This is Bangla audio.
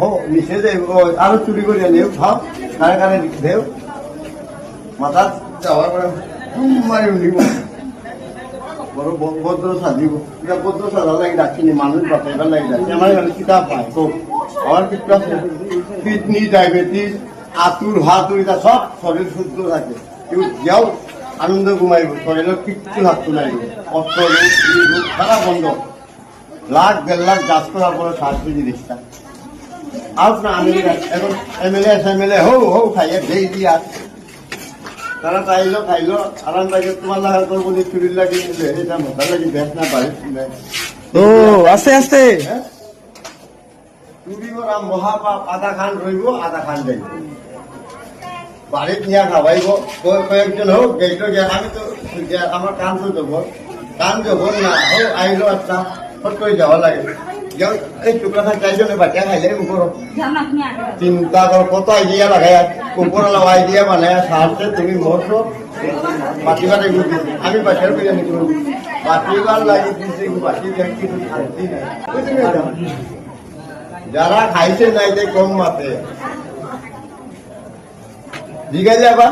ও, নিচে দে আরও চুরি করে নেও খাও কারে কারে দেও। মাথা যাওয়ার পরে হুম মারি উঠিব। বড় ভদ্র সাজিব। এটা ভদ্র সাজা লাগি ডাকিনি মানুষ বাঁচাইবার লাগি ডাকি আমার এখানে কিতাব পাই তো আমার কিছু আছে কিডনি, ডায়াবেটিস, আতুর, হাতুর, এটা সব শরীর সুস্থ থাকে। কেউ যাও, আনন্দ ঘুমাইব। শরীরের কিচ্ছু থাকতো নাই। অস্ত্র সারা বন্ধ লাখ দেড় লাখ গাছ করার পরে সাহায্য জিনিসটা আর না আমি এখন এমএলএ এমএলএ হৌ হৌ খাইয়ে দেই দিয়া। তারা খাইলো খাইলো। আরাম লাগে তোমার লাগা করব যে চুরির লাগি এটা মজা লাগি বেশ না পারি ও আস্তে আস্তে। হ্যাঁ? চুরি করা মহাপাপ আধা খান রইব আধা খান যাইব বাড়িত নিয়ে খাওয়াইব কয়- কয়েকজন হোক গেইটো গিয়া আমি তো আমার কাম তো যাব কাম যখন না হোক আইলো আচ্ছা। ফট করে যাওয়া লাগে। যাও, এই টুকরা খান চাইজনে বাটিয়া খাইলে চিন্তা করো কত আইডিয়া লাগাই উপরওয়ালা আইডিয়া বানায় সাহায্যে তুমি মরছো বাটি বাটে আমি বাসার বিরিয়ানি করব বাটি বার লাগি বাটি ব্যাংক শান্তি নাই। যারা খাইছে নাই যে কম মাতে। জিগাইলে আবার